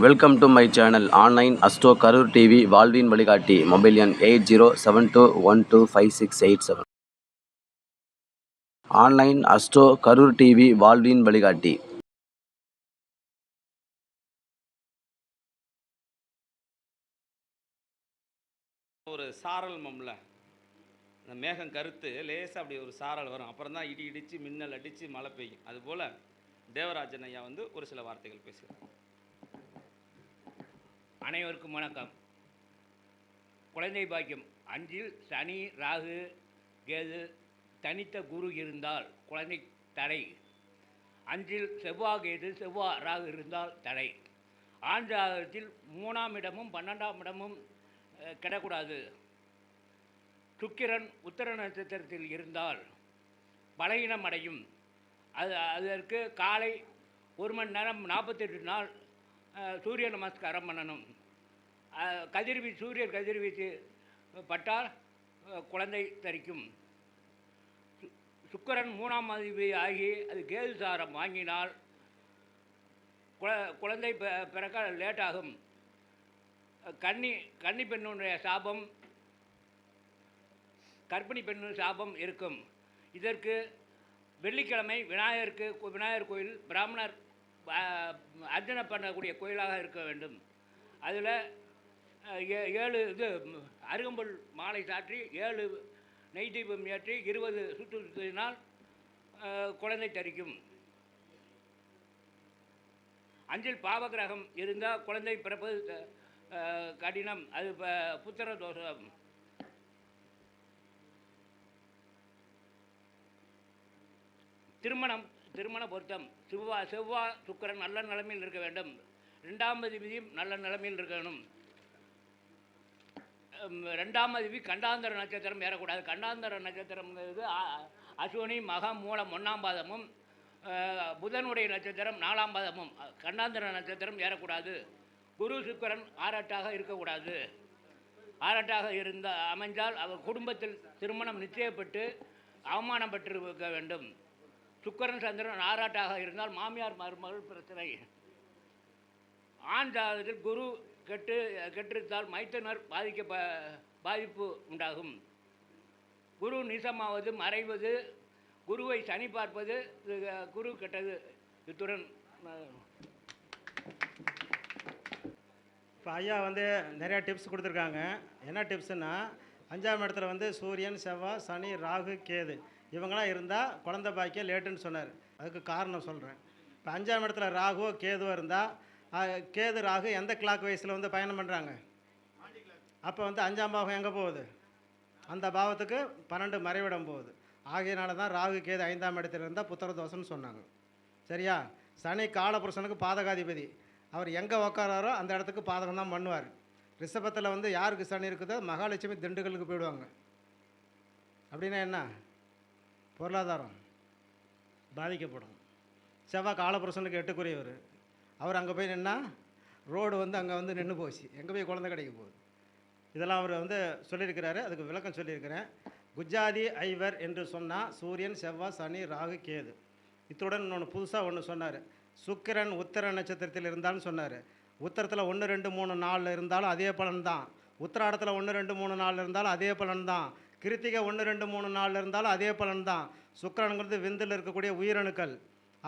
Welcome to my channel online astro Karur TV வாழ்வின் வழிகாட்டி mobile எண் eight zero seven two one two five six eight seven online astro Karur TV வாழ்வின் வழிகாட்டி ஒரு சாரல் மம்ல. அந்த மேகம் கருத்து லேசாக அப்படி ஒரு சாரல் வரும். அப்புறம் தான் இடி இடித்து மின்னல் அடித்து மழை பெய்யும். அதுபோல் தேவராஜன் ஐயா வந்து ஒரு சில வார்த்தைகள் பேசுகிறார். அனைவருக்கும் வணக்கம். குழந்தை பாக்கியம் அஞ்சில் சனி ராகு கேது தனித்த குரு இருந்தால் குழந்தை தடை. அஞ்சில் செவ்வாய் கேது செவ்வாய் ராகு இருந்தால் தடை. ஆண் ஜாதகத்தில் மூணாம் இடமும் பன்னெண்டாம் இடமும் கிடக்கூடாது. சுக்கிரன் உத்தர நட்சத்திரத்தில் இருந்தால் பலகீனம் அடையும். அது அதற்கு காலை ஒரு மணி நேரம் நாற்பத்தெட்டு நாள் சூரிய நமஸ்காரம் பண்ணணும். கதிர்வீச்சு சூரிய கதிர்வீச்சு பட்டால் குழந்தை தரிக்கும். சு- மூணாம் அதிபதி ஆகி அது கேது சாரம் வாங்கினால் குழ குழந்தை பெ- பிறக்க லேட்டாகும். கன்னி கன்னி பெண்ணுடைய சாபம் கர்ப்பிணி பெண்ணு சாபம் இருக்கும். இதற்கு வெள்ளிக்கிழமை விநாயகருக்கு விநாயகர் கோயில் பிராமணர் அர்ச்சனை பண்ணக்கூடிய கோயிலாக இருக்க வேண்டும். அதில் ஏழு இது அருகம்புல் மாலை சாற்றி ஏழு நெய் தீபம் ஏற்றி இருபது சுற்று சுற்றினால் குழந்தை தரிக்கும். அஞ்சில் பாவகிரகம் இருந்தால் குழந்தை பிறப்பது கடினம். அது ப- புத்திர தோஷம். திருமணம் திருமண பொருத்தம். செவ்வா செவ்வா சுக்கிரன் நல்ல நிலைமையில் இருக்க வேண்டும். ரெண்டாம் அதிபதியும் நல்ல நிலைமையில் இருக்க வேணும் ரெண்டாம் அதிபதி கண்டாந்தர நட்சத்திரம் ஏறக்கூடாது. கண்டாந்தர நட்சத்திரம்ங்கிறது அஸ்வினி மகம் மூலம் ஒன்றாம் பாதமும் புதனுடைய நட்சத்திரம் நாலாம் பாதமும். கண்டாந்தர நட்சத்திரம் ஏறக்கூடாது. குரு சுக்கிரன் ஆராட்டாக இருக்கக்கூடாது. ஆராட்டாக இருந்த அமைஞ்சால் அவர் குடும்பத்தில் திருமணம் நிச்சயப்பட்டு அவமானம் பெற்றிருக்க வேண்டும். சுக்கரன் சந்திரன் ஆராட்டாக இருந்தால் மாமியார் மருமகள் பிரச்சனை. ஆண் ஜாதகத்தில் குரு கெட்டு கெட்டிருந்தால் மைத்தனர் பாதிக்க ப- பாதிப்பு உண்டாகும். குரு நிசமாவது மறைவது குருவை சனி பார்ப்பது குரு கெட்டது. இத்துடன் இப்போ ஐயா வந்து நிறையா டிப்ஸ் கொடுத்துருக்காங்க. என்ன டிப்ஸுன்னா அஞ்சாம் இடத்துல வந்து சூரியன் செவ்வாய் சனி ராகு கேது. இவங்களாம் இருந்தால் குழந்த பாக்கியம் லேட்டுன்னு சொன்னார். அதுக்கு காரணம் சொல்கிறேன் இப்போ அஞ்சாம் இடத்துல ராகுவோ கேதுவோ இருந்தால் கேது ராகு எந்த கிளாக் வயசில் வந்து பயணம் பண்ணுறாங்க அப்போ வந்து அஞ்சாம் பாவம் எங்கே போகுது? அந்த பாவத்துக்கு பன்னெண்டு மறைவிடம் போகுது. ஆகையினால தான் ராகு கேது ஐந்தாம் இடத்துல இருந்தால் புத்திர தோஷம்னு சொன்னாங்க. சரியா? சனி காலபுருஷனுக்கு பாதகாதிபதி. அவர் எங்கே உக்காராரோ அந்த இடத்துக்கு பாதகம் தான் பண்ணுவார். ரிஷபத்தில் வந்து யாருக்கு சனி இருக்குதோ மகாலட்சுமி திண்டுக்கலுக்கு போயிடுவாங்க. அப்படின்னா என்ன? பொருளாதாரம் பாதிக்கப்படும். செவ்வாய் காலபுருஷனுக்கு எட்டுக்குரியவர். அவர் அங்கே போய் நின்னா ரோடு வந்து அங்கே வந்து நின்று போச்சு. எங்கே போய் குழந்தை கிடைக்க போகுது? இதெல்லாம் அவர் வந்து சொல்லியிருக்கிறாரு. அதுக்கு விளக்கம் சொல்லியிருக்கிறேன். குஜாதி ஐவர் என்று சொன்னால் சூரியன் செவ்வாய் சனி ராகு கேது. இத்துடன் இன்னொன்று புதுசாக ஒன்று சொன்னார். சுக்கிரன் உத்தர நட்சத்திரத்தில் இருந்தாலும் சொன்னார். உத்தரத்தில் ஒன்று ரெண்டு மூணு நாலில் இருந்தாலும் அதே பலன் தான் உத்திராடத்தில் ஒன்று ரெண்டு மூணு நாலில் இருந்தாலும் அதே பலன் தான் கிருத்திகை ஒன்று ரெண்டு மூணு நாளில் இருந்தாலும் அதே பலன் தான் சுக்கரனுங்கிறது விந்தில் இருக்கக்கூடிய உயிரணுக்கள்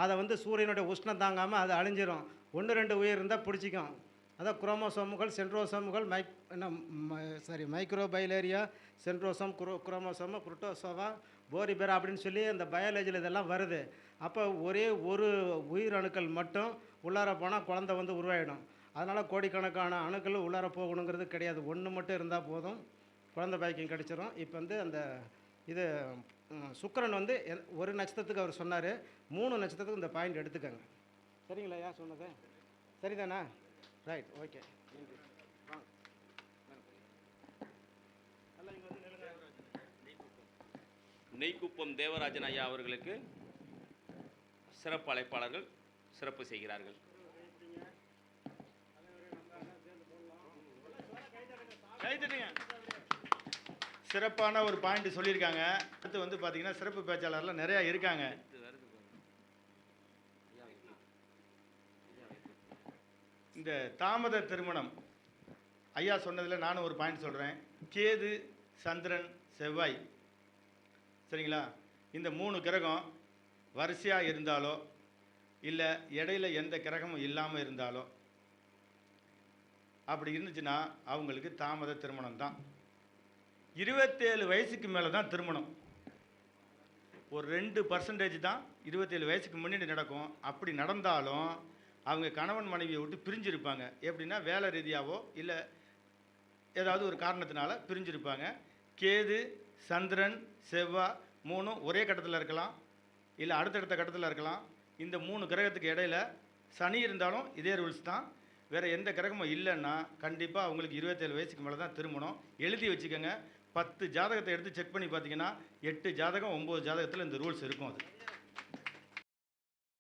அதை வந்து சூரியனுடைய உஷ்ணம் தாங்காமல் அது அழிஞ்சிரும். ஒன்று ரெண்டு உயிர் இருந்தால் பிடிச்சிக்கும். அதான் குரோமோசோமுகள் சென்ட்ரோசோமுகள் மைக் என்ன சாரி மைக்ரோபைலேரியா சென்ட்ரோசோம் குரோ குரோமோசோமு புரோட்டோசோவா போரிபெரா அப்படின்னு சொல்லி அந்த பயாலஜியில் இதெல்லாம் வருது. அப்போ ஒரே ஒரு உயிரணுக்கள் மட்டும் உள்ளார போனால் குழந்தை வந்து உருவாயிடும். அதனால் கோடிக்கணக்கான அணுக்கள் உள்ளார போகணுங்கிறது கிடையாது. ஒன்று மட்டும் இருந்தால் போதும். குழந்தை பாக்கியம் கிடைச்சிரும். இப்போ வந்து அந்த இது சுக்கிரன் வந்து எ- ஒரு நட்சத்திரத்துக்கு அவர் சொன்னார். மூணு நட்சத்திரத்துக்கு இந்த பாயிண்ட் எடுத்துக்கங்க. சரிங்களா? ஐயா சொன்னது? சரிதானா? ரைட் ஓகே நன்றி வாங்க. நெய்க்குப்பம் தேவராஜன் ஐயா அவர்களுக்கு சிறப்பு அழைப்பாளர்கள் சிறப்பு செய்கிறார்கள். கை தட்டுங்க. சிறப்பான ஒரு பாயிண்ட் சொல்லியிருக்காங்க. அடுத்து வந்து பார்த்தீங்கன்னா சிறப்பு பேச்சாளர்லாம் நிறையா இருக்காங்க. இந்த இந்த தாமத திருமணம். ஐயா சொன்னதில் நானும் ஒரு பாயிண்ட் சொல்கிறேன் கேது சந்திரன் செவ்வாய். சரிங்களா? இந்த மூணு கிரகம் வரிசையாக இருந்தாலோ இல்லை இடையில எந்த கிரகமும் இல்லாமல் இருந்தாலோ அப்படி இருந்துச்சுன்னா அவங்களுக்கு தாமத திருமணம் தான். இருபத்தேழு வயசுக்கு மேலே தான் திருமணம். ஒரு ரெண்டு பர்சன்டேஜ் தான் இருபத்தேழு வயசுக்கு முன்னாடி நடக்கும். அப்படி நடந்தாலும் அவங்க கணவன் மனைவியை விட்டு பிரிஞ்சிருப்பாங்க. எப்படின்னா வேலை ரீதியாவோ இல்லை ஏதாவது ஒரு காரணத்தினால பிரிஞ்சிருப்பாங்க. கேது சந்திரன் செவ்வாய் மூணும் ஒரே கட்டத்தில் இருக்கலாம். இல்லை அடுத்தடுத்த கட்டத்தில் இருக்கலாம். இந்த மூணு கிரகத்துக்கு இடையில சனி இருந்தாலும் இதே ரூல்ஸ் தான். வேறு எந்த கிரகமும் இல்லைன்னா கண்டிப்பாக அவங்களுக்கு இருபத்தேழு வயசுக்கு மேலே தான் திருமணம். எழுதி வச்சுக்கோங்க. பத்து ஜாதகத்தை எடுத்து செக் பண்ணி பார்த்தீங்கன்னா எட்டு ஜாதகம் ஒம்பது ஜாதகத்தில் இந்த ரூல்ஸ் இருக்கும் அது.